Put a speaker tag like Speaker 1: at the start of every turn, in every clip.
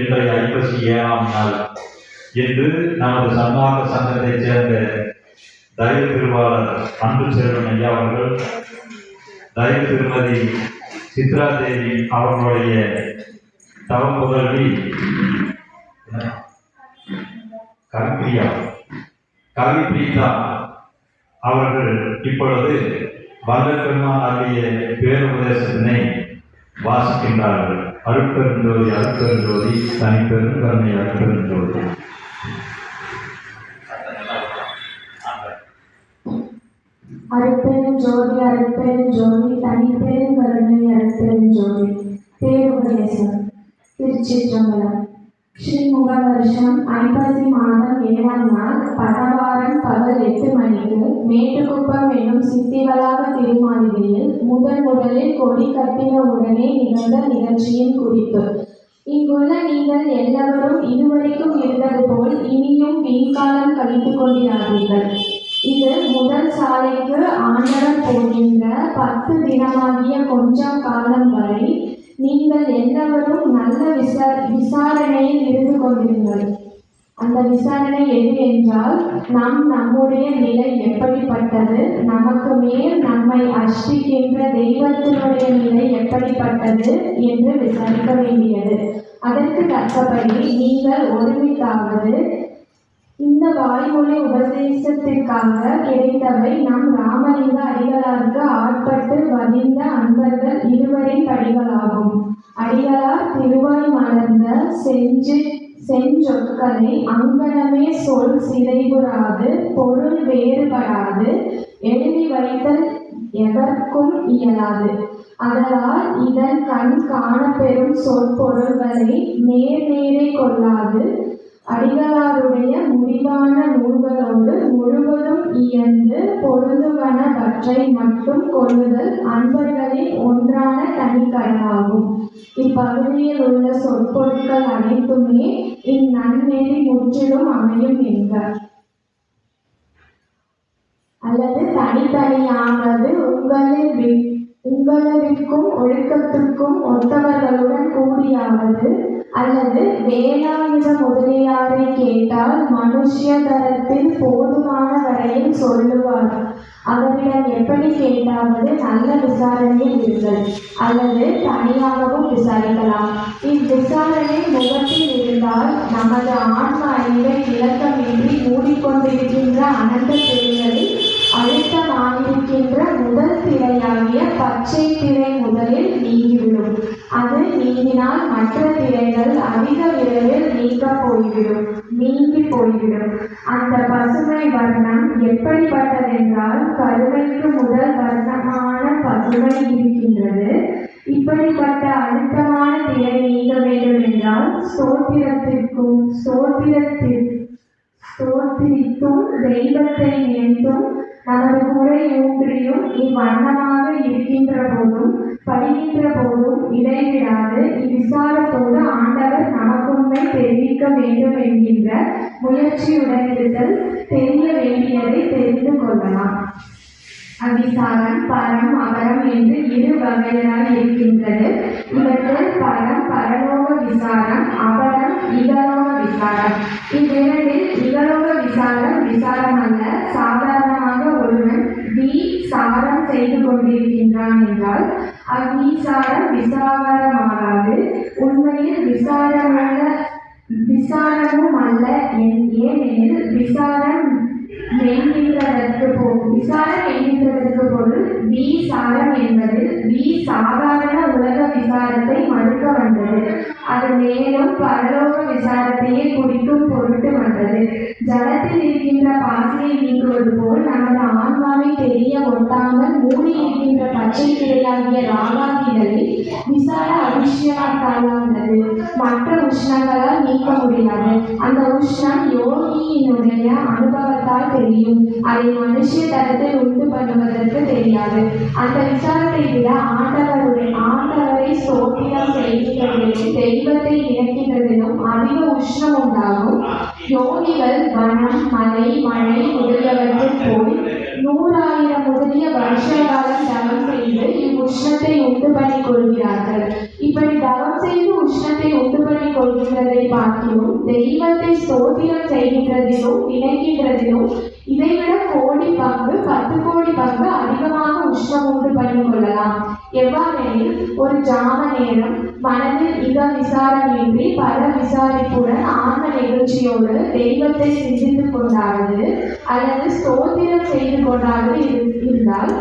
Speaker 1: இன்றைய ஐப்பசி ஏழாம் நாள் என்று நமது சன்மார்க்க சங்கத்தைச் சேர்ந்த தயவு திருவாளர் அன்பு செல்வன் ஐயா அவர்கள் தயவு திருமதி சித்ரா தேவி அவர்களுடைய தவ புதல்வி கவிப்பிரியா கவிப்பிரீதா அவர்கள் இப்பொழுது வல்லப்பெருமான் அருளிய பேருபதேசத்தினை வாசிக்கின்றார்கள். அருட்பெருஞ்சோதி அருட்பெருஞ்சோதி தனிப்பெருங்கருணை அருட்பெருஞ்சோதி
Speaker 2: அருட்பெரும் ஜோதி அருட்பெரும் ஜோதி தனிப்பெரும் கருணை அருட்பெரும் ஜோதி பேருபதேசம் திருச்சிற்றம்பலம் ஸ்ரீமுக வருஷம் ஐப்பசி மாதம் ஏழாம் நாள் பதவாரம் பகல் எட்டு அடுத்து மேட்டுக்குப்பம் என்னும் சித்திவளாக திருமாளிகையில் முதன் முதலில் கொடி கட்டின உடனே நிகழ்ந்த நிகழ்ச்சியின் குறிப்பு. இங்குள்ள நீங்கள் எல்லாரும் இதுவரைக்கும் இருந்தது போல் இனியும் வீண்காலம் கழித்துக் கொண்டிராதீர்கள். இது முதல் சாலைக்கு ஆண்டவர் போகின்ற பத்து தினமாகிய கொஞ்சம் காலம் வரை நீங்கள் எல்லாரும் நல்ல விசா விசாரணையில் இருந்து கொண்டிருங்கள். அந்த விசாரணை எது என்றால் நாம் நம்முடைய நிலை எப்படிப்பட்டது நமக்கு மேல் நம்மை அஷ்டிக்கின்ற தெய்வத்தினுடைய நிலை எப்படிப்பட்டது என்று விசாரிக்க வேண்டியது. அதற்கு தக்கபடி நீங்கள் ஒருமித்தாவது இந்த வாய்மொழி உபதேசத்திற்காக கிடைத்தவை நம் ராமலிங்க அடிகளாருக்கு ஆட்பட்டு வதிந்த அன்பர்கள் இருவரின் படிகளாகும். அடிகளார் திருவாய் மலர்ந்த செஞ்சு செஞ்சொற்களை அங்கனமே சொல் சிதைவுறாது பொருள் வேறுபடாது எழுதி வைத்தல் எவர்க்கும் இயலாது. அதனால் இதன் கண் காணப்பெறும் சொற்பொருள்களை நேர் நேரே கொள்ளாது. அடிகளாருடைய முடிவான நூல்களோடு முழுவதும் இயந்து பொருந்துவனவற்றை மட்டும் கொள்ளுதல் அன்பர்களின் ஒன்றான தனிக்கடனாகும் இப்பகுதியில் உள்ள சொற்பொருட்கள் அனைத்துமே இந்நன்னெறி முற்றிலும் அமையும் என்க. அல்லது தனித்தனியானது உங்களில் உங்களவிற்கும் ஒழுக்கத்திற்கும் ஒத்தவர்களுடன் கூடியாவது அல்லது வேலாயுத முதலியாரை கேட்டால் மனுஷ்ய தரத்தில் போதுமான வரையில் சொல்லுவார். அவரிடம் எப்படி கேட்டாவது நல்ல விசாரணையில் இருங்கள். அல்லது தனியாகவும் விசாரிக்கலாம். இவ்விசாரணை முகத்தில் இருந்தால் நமது ஆன்ம அறிவை இலக்கமின்றி மூடிக்கொண்டிருக்கின்ற அனந்த திரைகளில் ஆயிருக்கின்ற முதல் திரையாகிய பச்சை திரை முதலில் நீங்கிவிடும். அது நீங்கினால் மற்ற திரைகள் அதிக விரைவில் நீங்க போய்விடும் நீங்கி போய்விடும். அந்த பசுமை வர்ணம் எப்படிப்பட்டதென்றால் கருவைக்கு முதல் வர்ணமான பசுமை இருக்கின்றது. இப்படிப்பட்ட அழுத்தமான திரை நீங்க வேண்டும் என்றால் சோத்திரத்திற்கும் சோத்திரத்திற்கும் ஸ்தோத்திரித்தும் தெய்வத்தை நினைத்தும் நமது குறை ஊன்றியும் இவ்வண்ணமாக இருக்கின்ற போதும் படிக்கின்ற போதும் இடைவிடாது. இவ்விசாரத்தோடு ஆண்டவர் நமக்குண்மை தெரிவிக்க வேண்டும் என்கின்ற முயற்சியுடன் இருத்தல் தெரிய வேண்டியதை தெரிந்து கொள்ளலாம். அவிசாரம் பரம் அபரம் என்று இரு வகைகளாய் இருக்கின்றது. இவற்றில் பரம் பரலோக விசாரம் அபரம் செய்து கொண்டிருக்கின்றான் என்றால் அவ்வீசாரம் விசாரமாகாது உண்மையில் விசாரமல்ல விசாரமும் அல்ல ஏனெனில் விசாரம் என்கின்றதற்கு போ விசாரம் என்கின்றதற்கு பொருள் வி சாரம் என்பதில் வி சாதாரண உலக விசாரத்தை அது மேலும் பரலோக விசாரத்தையே குறிக்கும் பொருட்டு வந்தது. ஜலத்தில் இருக்கின்ற பாசியை நீங்குவது போல் நமது ஆன்மாவை தெரிய ஒட்டாமல் மூடி இருக்கின்ற பச்சை கிளையாகிய ராகாதிகளை விசார அபிஷேகத்தாலானது. மற்ற உஷ்ணங்களால் நீக்க முடியாது. அந்த உஷ்ணம் யோகியினுடைய அனுபவத்தால் தெரியும். அதை மனுஷ தரத்தில் உண்டு பண்ணுவதற்கு தெரியாது. அந்த விசாரத்தை விட ஆண்டவருடைய ஆண்டவரை பற்றி தெரியும் தெய்வத்தை இறக்கின்றதிலும் அதிக உஷ்ணம் உண்டாகும் யோகிகள் வனம் மலை மழை முதலியவற்றில் போய் நூறாயிரம் முதலிய வருஷ காலம் தவம் செய்து இவ்வுஷ்ணத்தை உண்டு பண்ணி கொள்கிறார்கள் இப்படி தவம் செய்து உஷ்ணத்தை உண்டு பண்ணி கொள்கின்றதை பார்க்கிலும் தெய்வத்தை ஸ்தோத்திரம் செய்கின்றதிலும் நினைக்கின்றதிலும் இதைவிட கோடி பங்கு பத்து கோடி பங்கு அதிகமாக உஷ்ணம் உண்டு பண்ணி கொள்ளலாம். எவ்வாறெனில் ஒரு ஜாம நேரம் மனதில் இக விசாரணையின்றி பல விசாரிப்புடன் ஆன்ம நிகழ்ச்சியோடு தெய்வத்தை சிந்தித்து கொண்டாவது அல்லது ஸ்தோத்திரம் செய்து கொண்டாவது இருந்தால்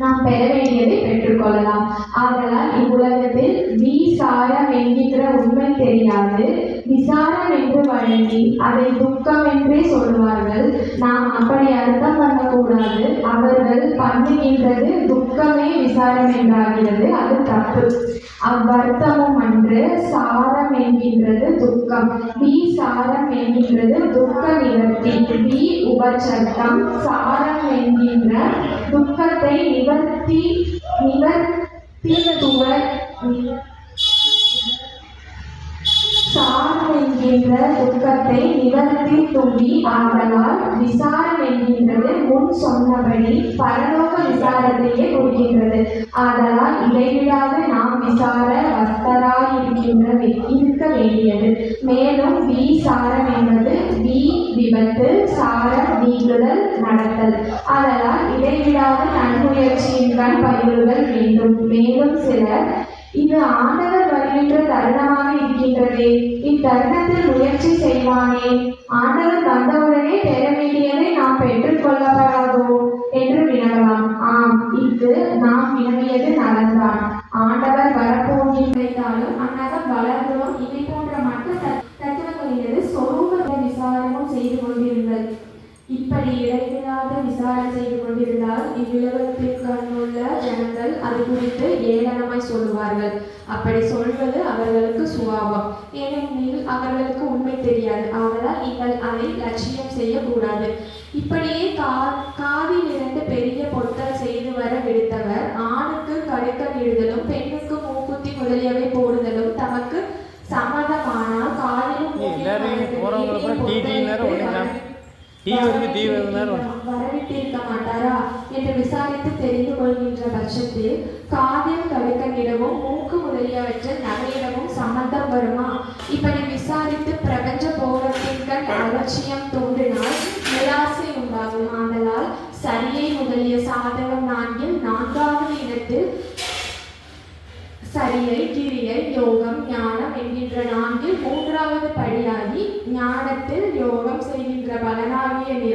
Speaker 2: நாம் பெற வேண்டியதை பெற்றுக்கொள்ளலாம் ஆதலால் இவ்வுலகத்தில் வி சாரம் என்கின்ற உண்மை தெரியாது. விசாரம் என்று வழங்கி அதை துக்கம் என்றே சொல்வார்கள். நாம் அப்படி அர்த்தம் பண்ணக்கூடாது. அவர்கள் பண்ணுகின்றது துக்கமே விசாரம் என்றாகிறது. அது தப்பு. அவ்வர்த்தமும் அன்று சாரம் என்கின்றது துக்கம். வி சாரம் என்கின்றது துக்க நிவர்த்தி. வி உபச்சட்டம் சாரம் என்கின்ற துக்கத்தை நிவர்த்தி நிவர்த்தித்துவ சாரம் என்கின்ற துக்கத்தை நிவர்த்தி தும்பி ஆதலால் விசாரம் என்கின்றது முன் சொன்னபடி பரலோக விசாரத்தையே குறிக்கின்றது ஆதலால் இடைவிடாத நாம் விசார வஸ்தராய் இருக்கின்ற இருக்க வேண்டியது. மேலும் வி சாரம் என்பது வி விபத்து சாரம் நீங்குதல் நடத்தல். ஆதலால் இடைவிடாத நன்முயற்சியின் கண் பயிலுதல் வேண்டும். மேலும் சிலர் இது ஆண்டவர் வருகின்ற தருணமாக இருக்கின்றதே. இத்தருணத்தில் முயற்சி செய்வானே. ஆண்டவர் வந்தவுடனே பெற வேண்டியதை நாம் பெற்றுக்கொள்ளப்படாதோ என்று வினவலாம். ஆம் இது நாம் வினவியது நலன்தான். ஆண்டவர் வரப்போகின்றாலும் அந்நகம் வளர்ந்தோம். இதை போன்ற மற்ற தத்- தத்துவங்களினது சொரூப விசாரமும் செய்து கொண்டிருந்தது இப்படி இடைவிடாத விசாரணை செய்து கொண்டிருந்தால் இவ்வுலகத்திற்கண்ணுள்ள ஜனங்கள் அது குறித்து ஏளனமாய் சொல்லுவார்கள். அப்படி சொல்வது அவர்களுக்கு சுபாவம். ஏனெனில் அவர்களுக்கு உண்மை தெரியாது. ஆதலால் நீங்கள் அதை லட்சியம் செய்யக்கூடாது. இப்படியே கா காதில் இருந்து பெரிய பொத்தல் செய்து வர விடுத்தவர் ஆணுக்கு கடுக்க இடுதலும் பெண்ணுக்கு மூக்குத்தி முதலியவை போடுதலும் தமக்கு சம்மதமானால் காதிலும் வரவிட்டிருக்க மாட்டாரா? என்று விசாரித்து தெரிந்து கொள்கின்ற பட்சத்தில் காதில் கடுக்கனிடமும் மூக்கு முதலியவற்றில் நகையிடமும் சம்பந்தம் வருமா? இப்படி விசாரித்து பிரபஞ்ச போகத்தின் அலட்சியம் தோன்றினால் நிராசை உண்டாகும். ஆதலால் சரியை முதலிய சாதகம் நான்கில் நான்காவது இடத்தில் சரியை கிரியை யோகம் ஞானம் என்கின்ற நான்கில் மூன்றாவது படியாகி ஞான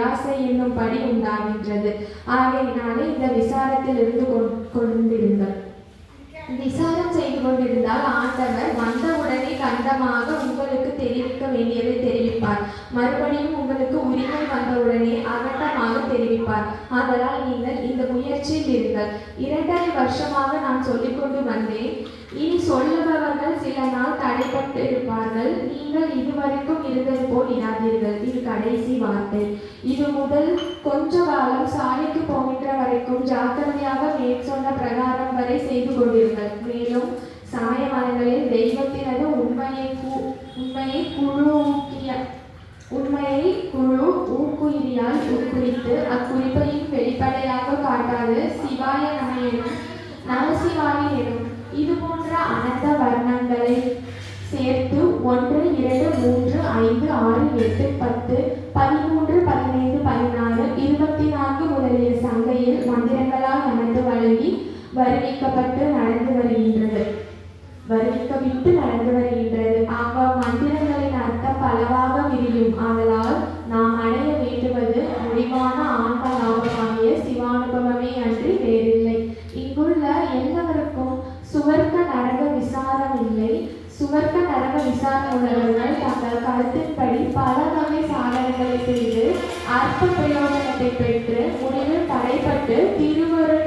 Speaker 2: நிராசை என்னும் படி உண்டாகின்றது. ஆகையினாலே இந்த விசாரத்தில் இருந்து கொண்டிருங்கள். கொண்டிருந்தால் ஆண்டவர் வந்தவுடனே கண்டமாக உங்களுக்கு தெரிவிக்க வேண்டியதை தெரிவிப்பார். மறுபடியும் உங்களுக்கு உரிமை வந்தவுடனே அகட்டமாக தெரிவிப்பார். ஆதலால் நீங்கள் இந்த முயற்சியில் இருங்கள். இரண்டரை வருஷமாக நான் சொல்லிக்கொண்டு வந்தேன். இனி சொல்லுபவர்கள் சில நாள் தடைப்பட்டு இருப்பார்கள் நீங்கள் இதுவரைக்கும் இருந்தது போல் இராதீர்கள். இது கடைசி வார்த்தை. இது முதல் கொஞ்ச காலம் சாலைக்கு போகின்ற வரைக்கும் ஜாக்கிரதையாக மேற்சொன்ன பிரகாரம் வரை செய்து கொண்டிருங்கள். மேலும் சமய மதங்களில் தெய்வத்தினது உண்மையை உண்மையை குழு ஊக்கிய உண்மையை குழு ஊக்குயிரியால் உட்குறித்து அக்குறிப்பையும் வெளிப்படையாக காட்டாது சிவாய நம எனும் நமசிவாய எனும் இது போன்ற அனந்த வர்ணங்களை சேர்த்து ஒன்று இரண்டு மூன்று ஐந்து ஆறு எட்டு பத்து பதிமூன்று பதினைந்து பதினாறு இருபத்தி நான்கு முதலிய சங்கையில் மந்திரங்களால் நமது வழங்கி வருவிக்கப்பட்டு வருவிக்கவிட்டு நடந்து வருகின்றது. ஆக மந்திரங்களின் அர்த்தம் பலவாக விரியும். ஆதலால் நாம் அடைய வேண்டுவது முடிவான ஆன்ம லாபமாகிய சிவானுபவமே அன்றி வேறில்லை. இங்குள்ள எல்லவருக்கும் சுவர்க்க நரக விசாரம் இல்லை. சுவர்க்க நரக விசாரம் உள்ளவர்கள் தங்கள் கருத்தின்படி பல வகை சாதனைகளை செய்து அற்ப பிரயோஜனத்தை பெற்று முடிவில் தடைப்பட்டு திருவருள்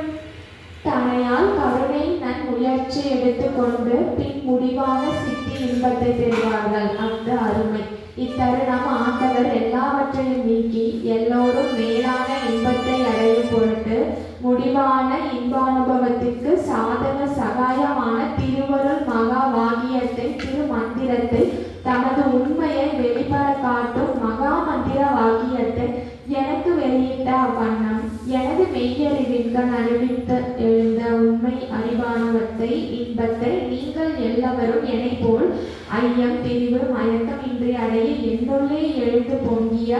Speaker 2: முயற்சி எடுத்துக்கொண்டு பின் முடிவான சித்தி இன்பத்தை பெறுவார்கள். அந்த அருமை. இத்தருணம் ஆண்டவர் எல்லாவற்றையும் நீக்கி எல்லோரும் மேலான இன்பத்தை அடையும் பொருட்டு முடிவான இன்பானுபவத்திற்கு சாதக சகாயமான திருவருள் மகா வாகியத்தை திரு மந்திரத்தை தமது உண்மையை வெளிப்பட காட்டும் மகா மந்திர வாக்கியத்தை எனக்கு வெளியிட்ட அவ்வண்ணம் மெய்யறிவின்கண் அறிவித்த எழு இன்பத்தை நீங்கள் எல்லாவரும் என்னை போல் ஐயம் திரிவு மயக்கம் இன்றி அடைய என்னுள்ளே எழுந்து பொங்கிய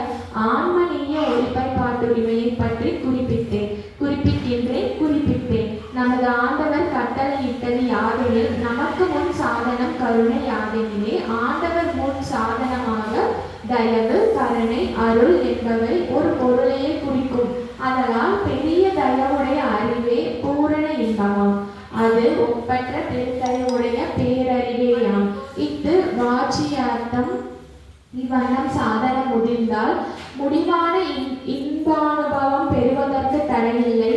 Speaker 2: ஆன்மநீய ஒளிபரப்பாட்டுரிமையை பற்றி குறிப்பிட்டேன். குறிப்பிக்கின்றேன் குறிப்பிட்டேன். நமது ஆண்டவர் கட்டளையிட்டது யாதெனில் நமக்கு முன் சாதனம் கருணை யாதெனிலே ஆண்டவர் முன் சாதனமாக தயவு கருணை அருள் என்பவை ஒரு பொருளையே குறிக்கும் அதனால் பெரிய தயவுடைய அறிவே பூரண இன்பமாம் அது ஒப்பற்ற பெருந்தயவுடைய பேரறிவேயாம் இஃது வாட்சியார்த்தம் இவ்வண்ணம் சாதன முடிந்தால் முடிவான இன்- இன்பானுபவம் பெறுவதற்கு தடையில்லை.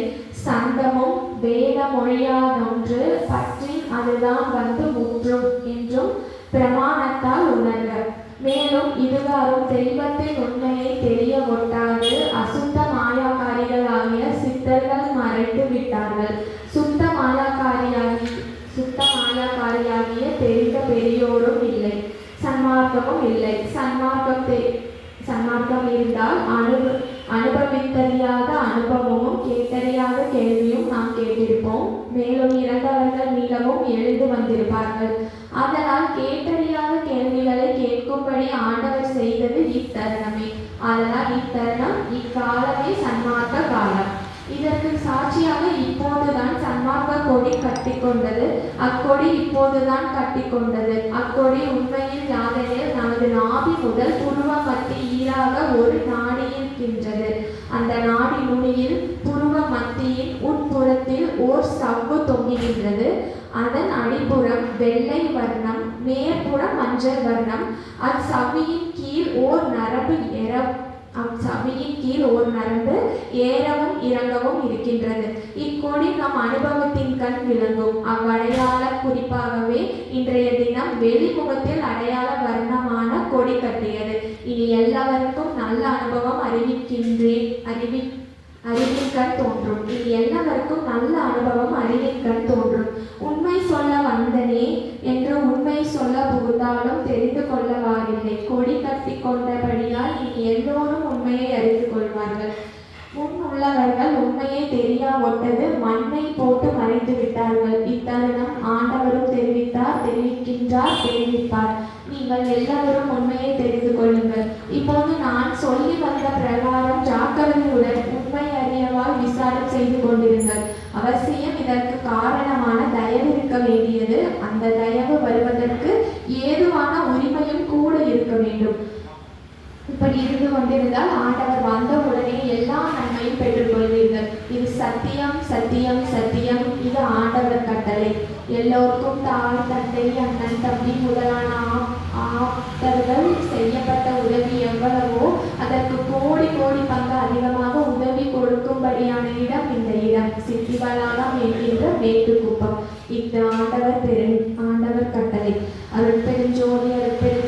Speaker 2: சங்கமும் வேத மொழியாதொன்று பற்றி அதுதான் வந்து முற்றும் என்றும் பிரமாணத்தால் உணர்க. மேலும் இதுகாரும் தெய்வத்தின் உண்மையை தெரிய ஒட்டாது. அசுத்த மாயாக்காரிகளாகிய சித்தர்கள் மறைத்து விட்டார்கள் சுத்த மாயாக்காரியாகி சுத்த மாயாக்காரியாகிய தெரிந்த பெரியோரும் இல்லை சன்மார்க்கமும் இல்லை. சன்மார்க்கத்தை சன்மார்க்கம் இருந்தால் அனுப அனுபவித்தறியாத அனுபவமும் கேட்டறியாத கேள்வியும் நாம் கேட்டிருப்போம். மேலும் இறந்தவர்கள் மிகவும் எழுந்து வந்திருப்பார்கள். அதனால் கேட்டறியாத கேள்விகளை கேட்கும்படி ஆண்டவர் செய்தது இத்தருணமே. அதனால் இத்தருணம் இக்காலமே சன்மார்க்க காலம். இதற்கு சாட்சியாக இப்போதுதான் சன்மார்க்க கொடி கட்டிக்கொண்டது. அக்கொடி இப்போதுதான் கட்டிக்கொண்டது. அக்கொடி உண்மையில் யாதெனில் நமது நாபி முதல் புருவ மத்தி ஈராக ஒரு நாடி இருக்கின்றது அந்த நாடி நுனியில் புருவ மத்தியின் உட்புறத்தில் ஓர் சவ்வு தொங்குகின்றது. அதன் அடிப்புறம் வெள்ளை வர்ணம் மேற்புறம் மஞ்சள் வர்ணம். அச்சவ்வியின் கீழ் ஓர் நரம்பு எற அச்சபையின் கீழ் ஓர் நரம்பு ஏறவும் இறங்கவும் இருக்கின்றது. இக்கொடி நம் அனுபவத்தின் கண் விளங்கும். அவ்வடையாள குறிப்பாகவே இன்றைய தினம் வெளிமுகத்தில் அடையாள வர்ணமான கொடி கட்டியது. இனி எல்லாருக்கும் நல்ல அனுபவம் அறிவிக்கின்றேன் அறிவி அறிவின் கண் தோன்றும். இனி எல்லாருக்கும் நல்ல அனுபவம் அறிவின் கண் தோன்றும். உண்மை சொல்ல வந்தனே என்று உண்மை சொல்ல புகுந்தாலும் தெரிந்து கொள்ள வாரி கொடி கட்டி கொண்டபடியால் இனி எல்லோரும் உண்மையை அறிந்து கொள்வார்கள். முன் உள்ளவர்கள் உண்மையை தெரியா ஒட்டது மண்ணை போட்டு மறைத்து விட்டார்கள். இத்தருணம் ஆண்டவரும் தெரிவித்தார் தெரிவிக்கின்றார் தெரிவிப்பார். நீங்கள் எல்லாரும் உண்மையை தெரிந்து கொள்ளுங்கள் இப்போது நான் சொல்லி வந்த பிரகாரம் ஜாக்கிரதையுடன் உண்மை அறியவால் விசாரம் செய்து கொண்டிருங்கள் அவசியம் இதற்கு காரணமான தயவு இருக்க வேண்டியது அந்த தயவு வருவதற்கு ஏதுவான உரிமையும் கூட இருக்க வேண்டும் இப்படி இருந்து கொண்டிருந்தால் ஆண்டவர் வந்த உடனே எல்லா நன்மையும் பெற்றுக்கொள்வீர்கள் இது சத்தியம் சத்தியம் சத்தியம். இது ஆண்டவர் கட்டளை. எல்லோருக்கும் தாய் தந்தை அண்ணன் தம்பி முதலான ஆப்தர்கள் செய்யப்பட்ட உதவி எவ்வளவோ அதற்கு கோடி கோடி பங்கு அதிகமாக உதவி கொடுக்கும்படியான இடம் இந்த இடம். சித்திவளாகம் என்கின்ற மேட்டுக்குப்பம். இந்த ஆண்டவர் பெரு ஆண்டவர் கட்டளை. அருட்பெருஞ்சோதி அருட்பெரும்